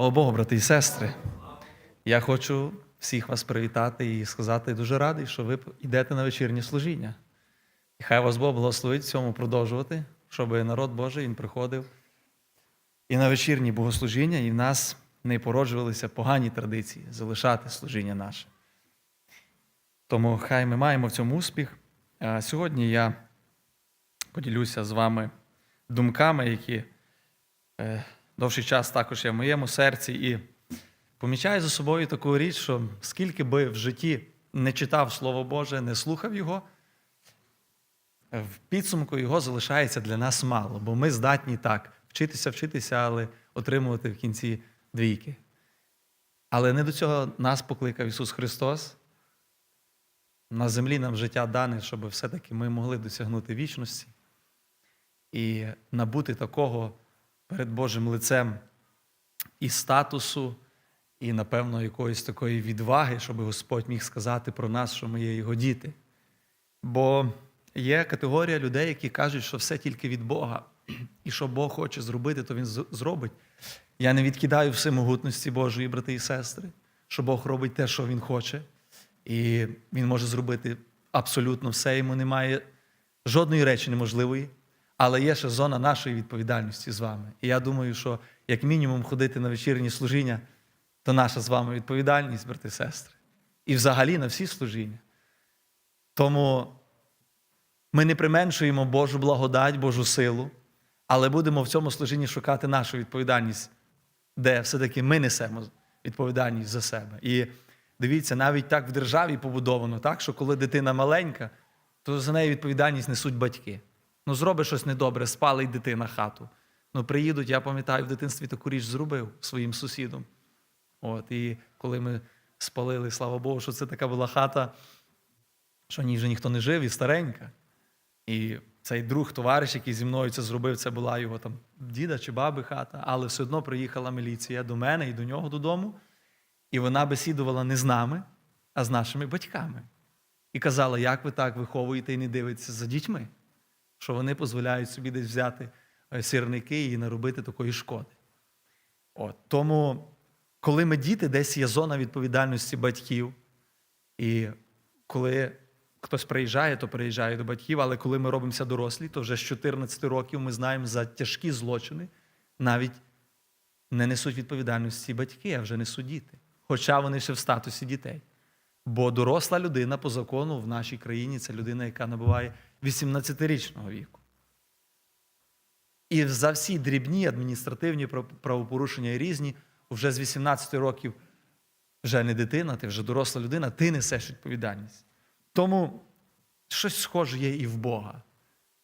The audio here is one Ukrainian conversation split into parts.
О Богу, брати і сестри, я хочу всіх вас привітати і сказати дуже радий, що ви йдете на вечірнє служіння. І хай вас Бог благословить в цьому продовжувати, щоб народ Божий він приходив і на вечірні богослужіння, і в нас не породжувалися погані традиції залишати служіння наше. Тому хай ми маємо в цьому успіх. А сьогодні я поділюся з вами думками, які е, довший час також є в моєму серці, і помічаю за собою таку річ, що скільки би в житті не читав Слово Боже, не слухав його, в підсумку його залишається для нас мало, бо ми здатні так вчитися, вчитися, але отримувати в кінці двійки. Але не до цього нас покликав Ісус Христос. На землі нам життя дане, щоб все-таки ми могли досягнути вічності і набути такого перед Божим лицем і статусу, і, напевно, якоїсь такої відваги, щоб Господь міг сказати про нас, що ми є Його діти. Бо є категорія людей, які кажуть, що все тільки від Бога, і що Бог хоче зробити, то Він зробить. Я не відкидаю всемогутності Божої, брати і сестри, що Бог робить те, що Він хоче, і Він може зробити абсолютно все. Йому немає жодної речі неможливої, але є ще зона нашої відповідальності з вами. І я думаю, що як мінімум ходити на вечірні служіння, то наша з вами відповідальність, брати і сестри. І взагалі на всі служіння. Тому ми не применшуємо Божу благодать, Божу силу, але будемо в цьому служінні шукати нашу відповідальність, де все-таки ми несемо відповідальність за себе. І дивіться, навіть так в державі побудовано, так, що коли дитина маленька, то за неї відповідальність несуть батьки. Ну, зроби щось недобре, спалить дитина хату. Ну, приїдуть, я пам'ятаю, в дитинстві таку річ зробив своїм сусідом. От, і коли ми спалили, слава Богу, що це така була хата, що в ній вже ніхто не жив, і старенька. І цей друг, товариш, який зі мною це зробив, це була його там діда чи баби хата, але все одно приїхала міліція до мене і до нього додому. І вона бесідувала не з нами, а з нашими батьками. І казала, як ви так виховуєте і не дивитеся за дітьми, що вони дозволяють собі десь взяти е, сірники і наробити такої шкоди. От. Тому, коли ми діти, десь є зона відповідальності батьків, і коли хтось приїжджає, то приїжджає до батьків, але коли ми робимося дорослі, то вже з 14 років ми знаємо за тяжкі злочини, навіть не несуть відповідальності батьки, а вже несуть діти. Хоча вони ще в статусі дітей. Бо доросла людина по закону в нашій країні це людина, яка набуває 18-річного віку. І за всі дрібні адміністративні правопорушення різні, вже з 18 років вже не дитина, ти вже доросла людина, ти несеш відповідальність. Тому щось схоже є і в Бога,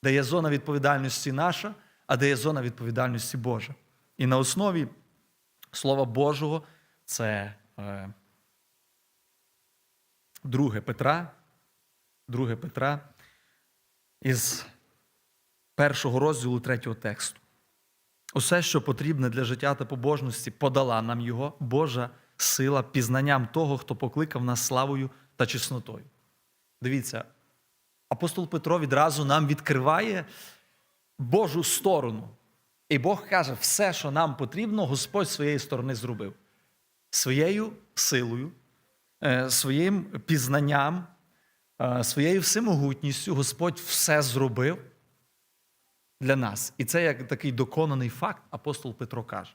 де є зона відповідальності наша, а де є зона відповідальності Божа. І на основі Слова Божого це е, 2 Петра, 2 Петра із першого розділу третього тексту. Усе, що потрібне для життя та побожності, подала нам його Божа сила пізнанням того, хто покликав нас славою та чеснотою. Дивіться, апостол Петро відразу нам відкриває Божу сторону. І Бог каже, все, що нам потрібно, Господь своєї сторони зробив. Своєю силою, е, своїм пізнанням, своєю всемогутністю Господь все зробив для нас. І це як такий доконаний факт, апостол Петро каже.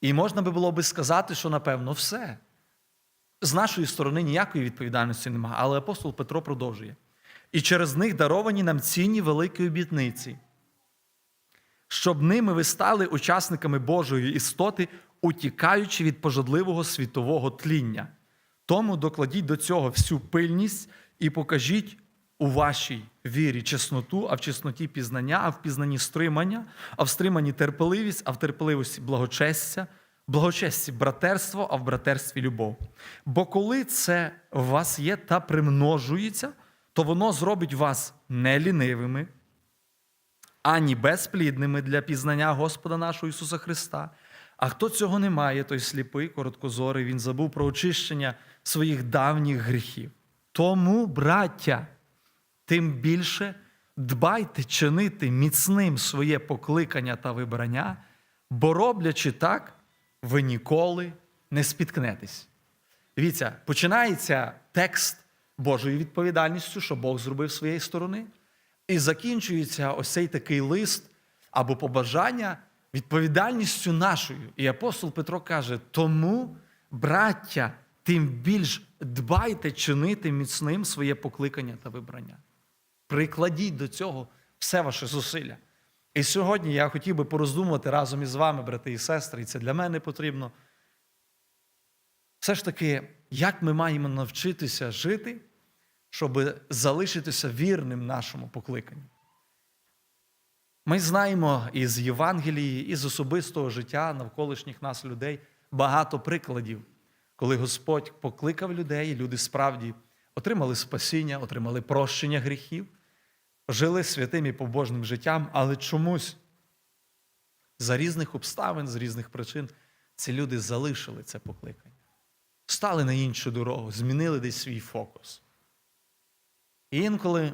І можна би було би сказати, що напевно все. З нашої сторони ніякої відповідальності немає, але апостол Петро продовжує. І через них даровані нам цінні великі обітниці, щоб ними ви стали учасниками Божої істоти, утікаючи від пожадливого світового тління. Тому докладіть до цього всю пильність і покажіть у вашій вірі чесноту, а в чесноті пізнання, а в пізнанні стримання, а в стриманні терпеливість, а в терпеливості благочестя, благочесті братерство, а в братерстві любов. Бо коли це в вас є та примножується, то воно зробить вас не лінивими, ані безплідними для пізнання Господа нашого Ісуса Христа. А хто цього не має, той сліпий, короткозорий, він забув про очищення своїх давніх гріхів. Тому, браття, тим більше дбайте чинити міцним своє покликання та вибрання, бо роблячи так, ви ніколи не спіткнетесь. Дивіться, починається текст Божою відповідальністю, що Бог зробив своєї сторони, і закінчується ось цей такий лист або побажання відповідальністю нашою. І апостол Петро каже: тому, браття, тим більш дбайте чинити міцним своє покликання та вибрання. Прикладіть до цього все ваше зусилля. І сьогодні я хотів би пороздумувати разом із вами, брати і сестри, і це для мене потрібно. Все ж таки, як ми маємо навчитися жити, щоб залишитися вірним нашому покликанню. Ми знаємо із Євангелії, із особистого життя навколишніх нас людей багато прикладів, коли Господь покликав людей, люди справді отримали спасіння, отримали прощення гріхів, жили святим і побожним життям, але чомусь за різних обставин, з різних причин ці люди залишили це покликання, стали на іншу дорогу, змінили десь свій фокус. І інколи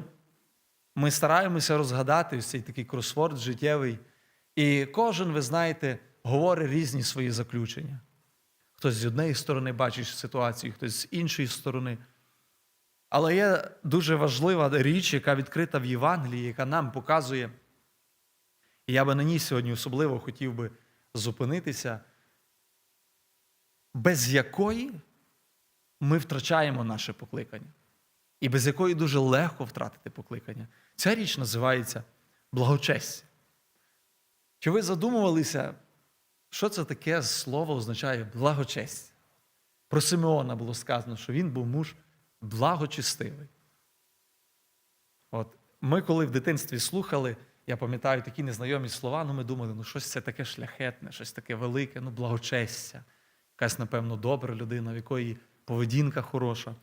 ми стараємося розгадати цей такий кросворд життєвий, і кожен, ви знаєте, говорить різні свої заключення. Хтось з однієї сторони бачить ситуацію, хтось з іншої сторони. Але є дуже важлива річ, яка відкрита в Євангелії, яка нам показує, і я би на ній сьогодні особливо хотів би зупинитися, без якої ми втрачаємо наше покликання, і без якої дуже легко втратити покликання. Ця річ називається благочестя. Чи ви задумувалися, що це таке слово означає благочестя? Про Симеона було сказано, що він був муж благочестивий. От ми, коли в дитинстві слухали, я пам'ятаю такі незнайомі слова, ну ми думали, ну щось це таке шляхетне, щось таке велике, ну благочестя, якась, напевно, добра людина, в якої поведінка хороша.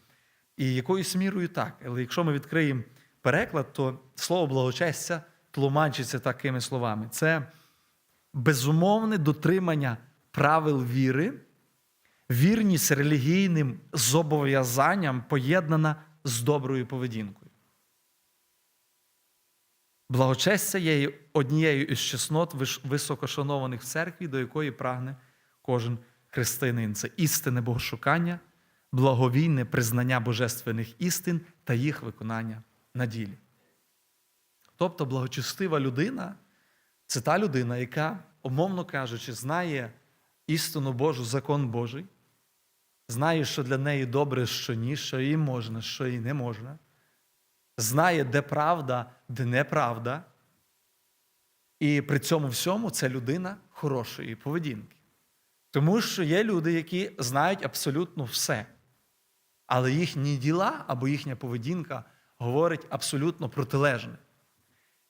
І якоюсь мірою так. Але якщо ми відкриємо переклад, то слово благочестя тлумачиться такими словами: це безумовне дотримання правил віри, вірність релігійним зобов'язанням поєднана з доброю поведінкою. Благочестя є однією із чеснот високошанованих в церкві, до якої прагне кожен християнин. Це істинне богошукання, благовійне признання божественних істин та їх виконання на ділі. Тобто, благочестива людина це та людина, яка, умовно кажучи, знає істину Божу, закон Божий, знає, що для неї добре, що ні, що їй можна, що їй не можна, знає, де правда, де неправда. І при цьому всьому це людина хорошої поведінки. Тому що є люди, які знають абсолютно все, але їхні діла або їхня поведінка говорить абсолютно протилежне.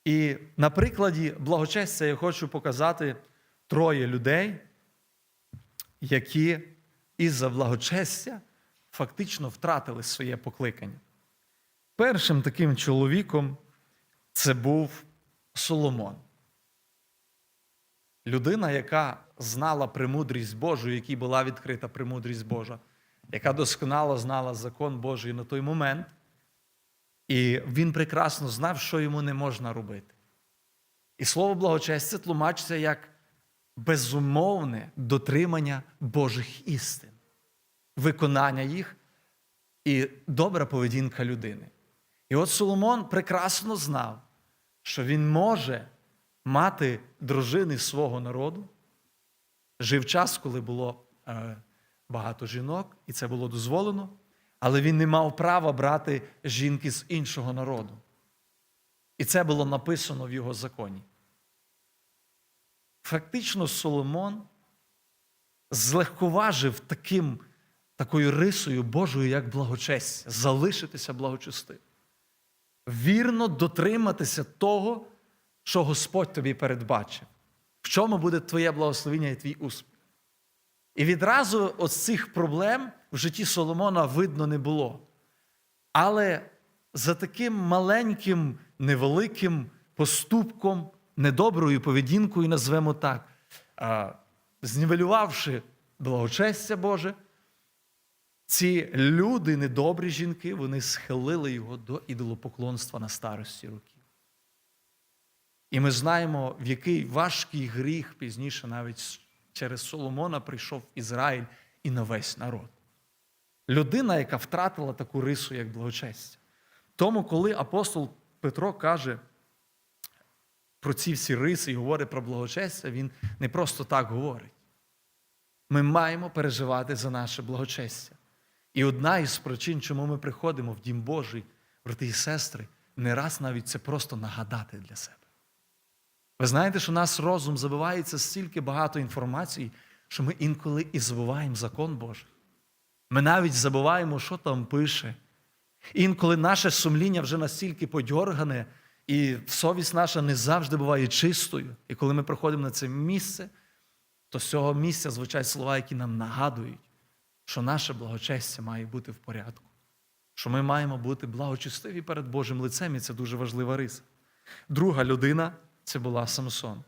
І на прикладі благочестя я хочу показати троє людей, які із-за благочестя фактично втратили своє покликання. Першим таким чоловіком це був Соломон. Людина, яка знала премудрість Божу, якій була відкрита премудрість Божа, яка досконало знала закон Божий на той момент. І він прекрасно знав, що йому не можна робити. І слово благочестя тлумачиться як безумовне дотримання Божих істин, виконання їх і добра поведінка людини. І от Соломон прекрасно знав, що він може мати дружини свого народу. Жив час, коли було е, багато жінок, і це було дозволено, але він не мав права брати жінки з іншого народу. І це було написано в його законі. Фактично, Соломон злегковажив таким, такою рисою Божою, як благочестя, залишитися благочестивим. Вірно дотриматися того, що Господь тобі передбачив. В чому буде твоє благословення і твій успіх? І відразу от цих проблем в житті Соломона видно не було. Але за таким маленьким, невеликим поступком, недоброю поведінкою, назвемо так, знівелювавши благочестя Боже, ці люди, недобрі жінки, вони схилили його до ідолопоклонства на старості років. І ми знаємо, в який важкий гріх пізніше навіть через Соломона прийшов Ізраїль і на весь народ. Людина, яка втратила таку рису, як благочестя. Тому, коли апостол Петро каже про ці всі риси і говорить про благочестя, він не просто так говорить. Ми маємо переживати за наше благочестя. І одна із причин, чому ми приходимо в Дім Божий, брати і сестри, не раз навіть це просто нагадати для себе. Ви знаєте, що наш розум забивається стільки багато інформації, що ми інколи і забуваємо закон Божий. Ми навіть забуваємо, що там пише. Інколи наше сумління вже настільки подьоргане, і совість наша не завжди буває чистою. І коли ми приходимо на це місце, то з цього місця звучать слова, які нам нагадують, що наше благочестя має бути в порядку, що ми маємо бути благочестиві перед Божим лицем, і це дуже важлива риса. Друга людина це була Самсон,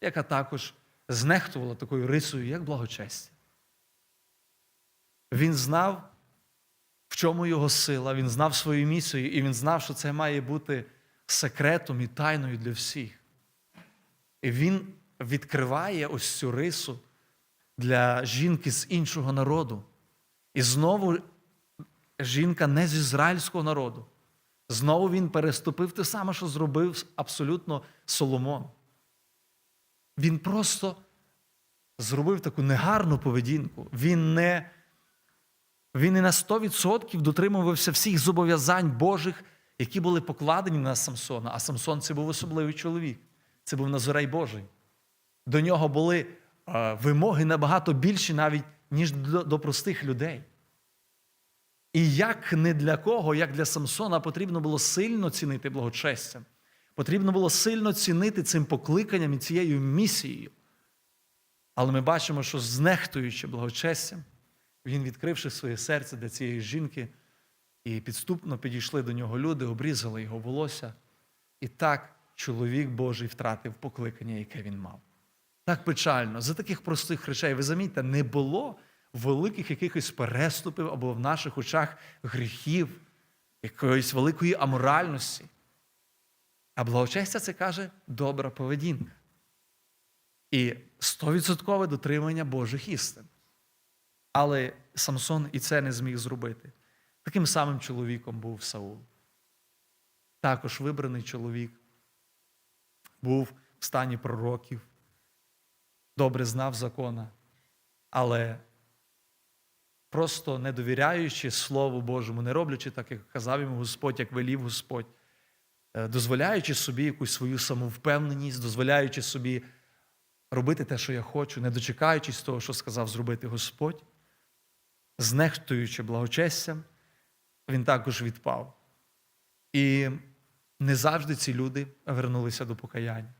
яка також знехтувала такою рисою, як благочестя. Він знав, в чому його сила, він знав свою місію, і він знав, що це має бути секретом і тайною для всіх. І він відкриває ось цю рису для жінки з іншого народу. І знову жінка не з ізраїльського народу. Знову він переступив те саме, що зробив абсолютно Соломон. Він просто зробив таку негарну поведінку. Він не, він не на 100% дотримувався всіх зобов'язань Божих, які були покладені на Самсона. А Самсон це був особливий чоловік. Це був Назарей Божий. До нього були е, вимоги набагато більші навіть, ніж до простих людей. І як не для кого, як для Самсона, потрібно було сильно цінити благочестя. Потрібно було сильно цінити цим покликанням і цією місією. Але ми бачимо, що знехтуючи благочестям, він, відкривши своє серце для цієї жінки, і підступно підійшли до нього люди, обрізали його волосся. І так чоловік Божий втратив покликання, яке він мав. Так печально, за таких простих речей, ви замітьте, не було великих якихось переступів або в наших очах гріхів, якоїсь великої аморальності. А благочестя це каже добра поведінка. І стовідсоткове дотримання Божих істин. Але Самсон і це не зміг зробити. Таким самим чоловіком був Саул. Також вибраний чоловік, був в стані пророків, добре знав закона, але просто не довіряючи Слову Божому, не роблячи так, як казав йому Господь, як велів Господь, е, дозволяючи собі якусь свою самовпевненість, дозволяючи собі робити те, що я хочу, не дочекаючись того, що сказав зробити Господь, знехтуючи благочестям, він також відпав. І не завжди ці люди вернулися до покаяння.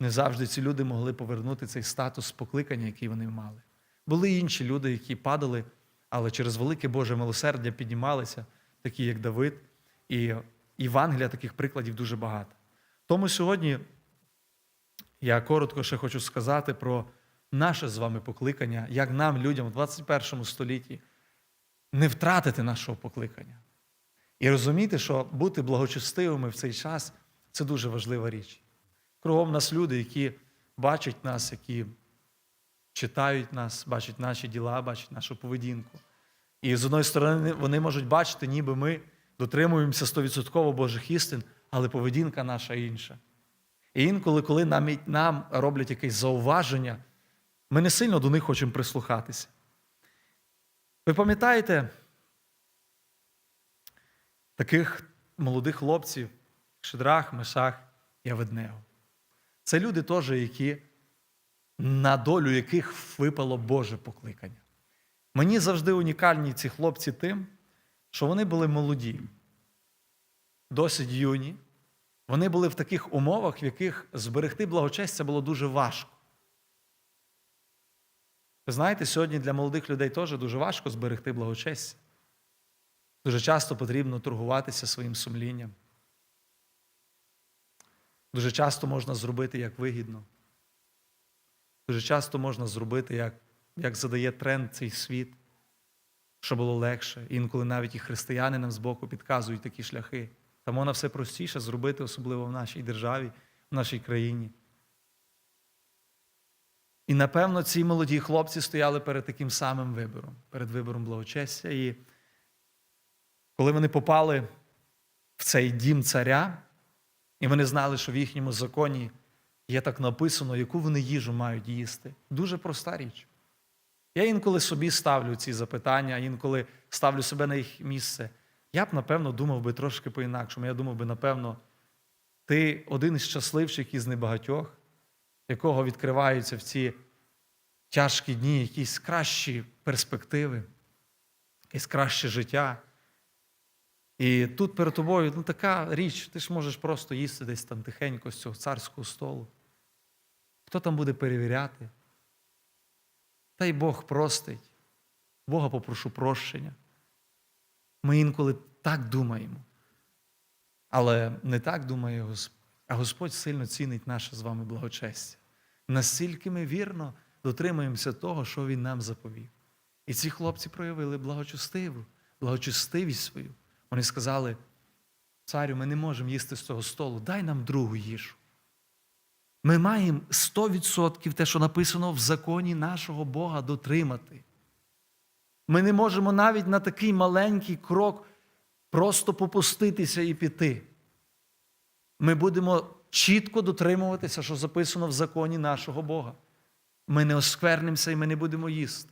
Не завжди ці люди могли повернути цей статус покликання, який вони мали. Були інші люди, які падали, але через велике Боже милосердя піднімалися, такі як Давид. І Євангелія таких прикладів дуже багато. Тому сьогодні я коротко ще хочу сказати про наше з вами покликання, як нам, людям в 21 столітті, не втратити нашого покликання. І розуміти, що бути благочестивими в цей час це дуже важлива річ. Кругом нас люди, які бачать нас, які читають нас, бачать наші діла, бачать нашу поведінку. І з одної сторони, вони можуть бачити, ніби ми дотримуємося 100% Божих істин, але поведінка наша інша. І інколи, коли нам, нам роблять якесь зауваження, ми не сильно до них хочемо прислухатися. Ви пам'ятаєте таких молодих хлопців, Шедрах, Мешах і Аведнего? Це люди теж, які, на долю яких випало Боже покликання. Мені завжди унікальні ці хлопці тим, що вони були молоді, досить юні. Вони були в таких умовах, в яких зберегти благочестя було дуже важко. Ви знаєте, сьогодні для молодих людей теж дуже важко зберегти благочестя. Дуже часто потрібно торгуватися своїм сумлінням. Дуже часто можна зробити як вигідно. Дуже часто можна зробити, як, як задає тренд цей світ, щоб було легше. Інколи навіть і християни нам збоку підказують такі шляхи. Там можна все простіше зробити, особливо в нашій державі, в нашій країні. І напевно ці молоді хлопці стояли перед таким самим вибором, перед вибором благочестя. І коли вони попали в цей дім царя, і вони знали, що в їхньому законі є так написано, яку вони їжу мають їсти. Дуже проста річ. Я інколи собі ставлю ці запитання, інколи ставлю себе на їх місце. Я б, напевно, думав би трошки по-інакшому. Я думав би, напевно, ти один із щасливчик із небагатьох, якого відкриваються в ці тяжкі дні якісь кращі перспективи, якесь краще життя. І тут перед тобою ну, така річ, ти ж можеш просто їсти десь там тихенько з цього царського столу. Хто там буде перевіряти? Та й Бог простить. Бога попрошу прощення. Ми інколи так думаємо. Але не так думає Господь. А Господь сильно цінить наше з вами благочестя. Настільки ми вірно дотримуємося того, що Він нам заповів. І ці хлопці проявили благочестиву, благочестивість свою. Вони сказали: царю, ми не можемо їсти з цього столу, дай нам другу їжу. Ми маємо 100% те, що написано в законі нашого Бога, дотримати. Ми не можемо навіть на такий маленький крок просто попуститися і піти. Ми будемо чітко дотримуватися, що записано в законі нашого Бога. Ми не осквернимося і ми не будемо їсти.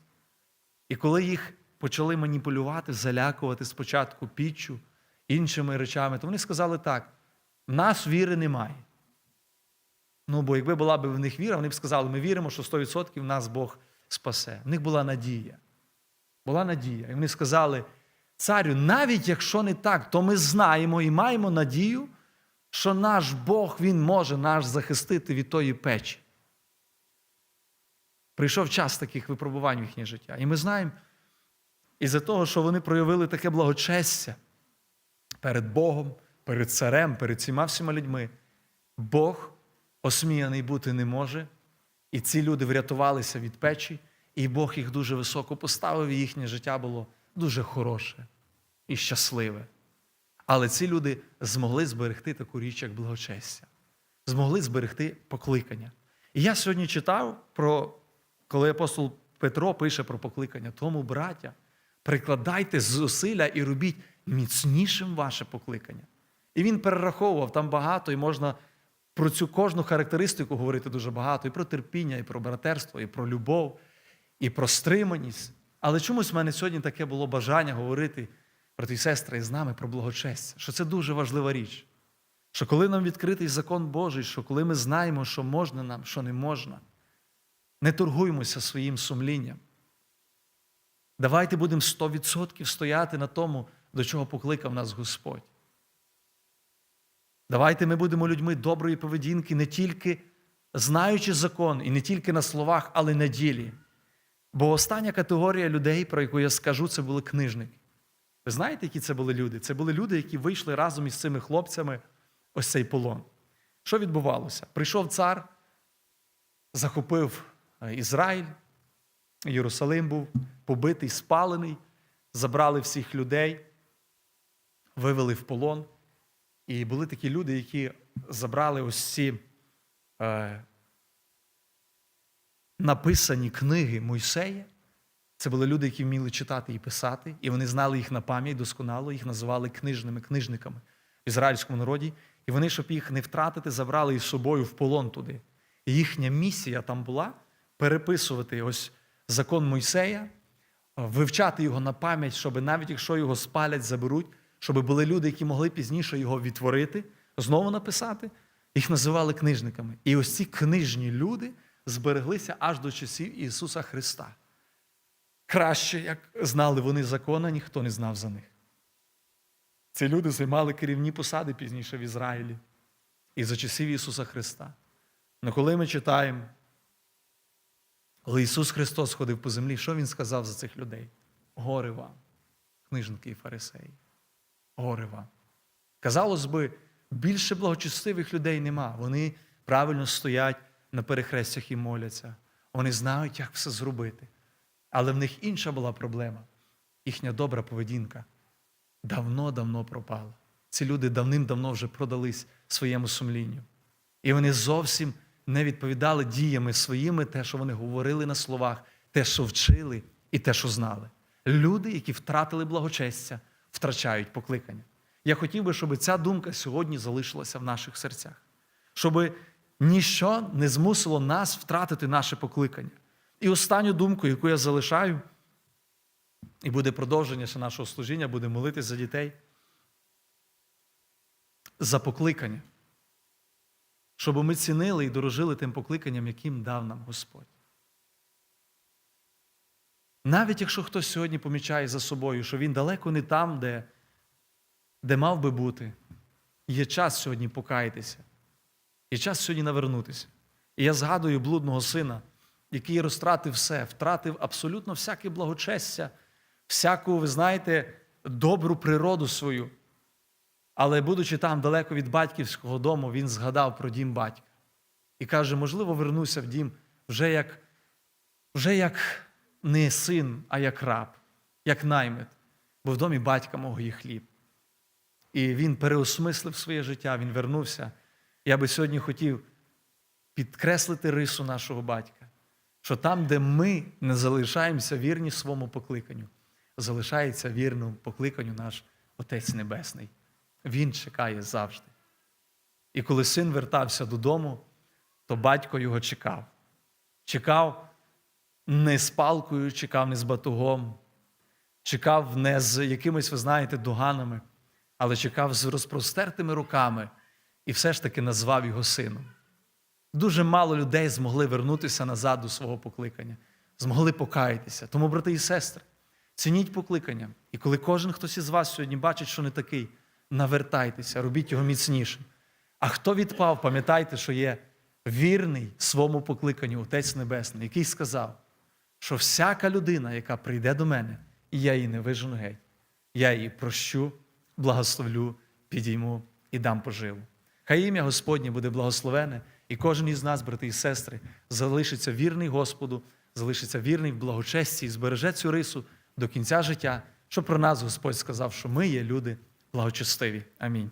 І коли їх почали маніпулювати, залякувати спочатку піччю, іншими речами, то вони сказали так: нас віри немає. Ну, бо якби була б в них віра, вони б сказали, ми віримо, що 100% нас Бог спасе. В них була надія. Була надія. І вони сказали, царю, навіть якщо не так, то ми знаємо і маємо надію, що наш Бог Він може нас захистити від тої печі. Прийшов час таких випробувань в їхнє життя. І ми знаємо, із-за того, що вони проявили таке благочестя перед Богом, перед царем, перед всіма всіма людьми, Бог осміяний бути не може. І ці люди врятувалися від печі, і Бог їх дуже високо поставив, і їхнє життя було дуже хороше і щасливе. Але ці люди змогли зберегти таку річ, як благочестя, змогли зберегти покликання. І я сьогодні читав про, коли апостол Петро пише про покликання, тому, браття, прикладайте зусилля і робіть міцнішим ваше покликання. І він перераховував там багато, і можна про цю кожну характеристику говорити дуже багато, і про терпіння, і про братерство, і про любов, і про стриманість. Але чомусь в мене сьогодні таке було бажання говорити, брати і сестри, з нами про благочестя, що це дуже важлива річ. Що коли нам відкритий закон Божий, що коли ми знаємо, що можна нам, що не можна, не торгуймося своїм сумлінням. Давайте будемо 100% стояти на тому, до чого покликав нас Господь. Давайте ми будемо людьми доброї поведінки, не тільки знаючи закон, і не тільки на словах, але й на ділі. Бо остання категорія людей, про яку я скажу, це були книжники. Ви знаєте, які це були люди? Це були люди, які вийшли разом із цими хлопцями ось цей полон. Що відбувалося? Прийшов цар, захопив е, Ізраїль, Єрусалим був побитий, спалений, забрали всіх людей, вивели в полон. І були такі люди, які забрали ось ці е, написані книги Мойсея. Це були люди, які вміли читати і писати, і вони знали їх на пам'ять досконало, їх називали книжними книжниками в ізраїльському народі. І вони, щоб їх не втратити, забрали із собою в полон туди. І їхня місія там була переписувати ось закон Мойсея, вивчати його на пам'ять, щоб навіть якщо його спалять, заберуть, щоб були люди, які могли пізніше його відтворити, знову написати, їх називали книжниками. І ось ці книжні люди збереглися аж до часів Ісуса Христа. Краще, як знали вони закона, ніхто не знав за них. Ці люди займали керівні посади пізніше в Ізраїлі і за часів Ісуса Христа. Але коли ми читаємо, коли Ісус Христос ходив по землі, що Він сказав за цих людей? Горе вам, книжники і фарисеї. Горе. Казалось би, більше благочестивих людей нема. Вони правильно стоять на перехрестях і моляться. Вони знають, як все зробити. Але в них інша була проблема. Їхня добра поведінка давно-давно пропала. Ці люди давним-давно вже продались своєму сумлінню. І вони зовсім не відповідали діями своїми, те, що вони говорили на словах, те, що вчили, і те, що знали. Люди, які втратили благочестя, втрачають покликання. Я хотів би, щоб ця думка сьогодні залишилася в наших серцях, щоб ніщо не змусило нас втратити наше покликання. І останню думку, яку я залишаю, і буде продовження нашого служіння, буде молитись за дітей. За покликання. Щоб ми цінили і дорожили тим покликанням, яким дав нам Господь. Навіть якщо хтось сьогодні помічає за собою, що він далеко не там, де, де мав би бути, є час сьогодні покаятися, є час сьогодні навернутися. І я згадую блудного сина, який розтратив все, втратив абсолютно всяке благочестя, всяку, ви знаєте, добру природу свою. Але, будучи там далеко від батьківського дому, він згадав про дім батька. І каже, можливо, вернуся в дім вже як, вже як не син, а як раб, як наймит, бо в домі батька мого є хліб. І він переосмислив своє життя, він вернувся. Я би сьогодні хотів підкреслити рису нашого батька, що там, де ми не залишаємося вірні своєму покликанню, залишається вірним покликанню наш Отець Небесний. Він чекає завжди. І коли син вертався додому, то батько його чекав. Чекав не з палкою, чекав не з батугом, чекав не з якимись, ви знаєте, доганами, але чекав з розпростертими руками і все ж таки назвав його сином. Дуже мало людей змогли вернутися назад до свого покликання, змогли покаятися. Тому, брати і сестри, цініть покликання. І коли кожен хтось із вас сьогодні бачить, що не такий, навертайтеся, робіть його міцнішим. А хто відпав, пам'ятайте, що є вірний своєму покликанню Отець Небесний, який сказав, що всяка людина, яка прийде до мене, і я її не вижену геть, я її прощу, благословлю, підійму і дам поживу. Хай ім'я Господнє буде благословене, і кожен із нас, брати і сестри, залишиться вірний Господу, залишиться вірний в благочесті і збереже цю рису до кінця життя, щоб про нас Господь сказав, що ми є люди благочестиві. Амінь.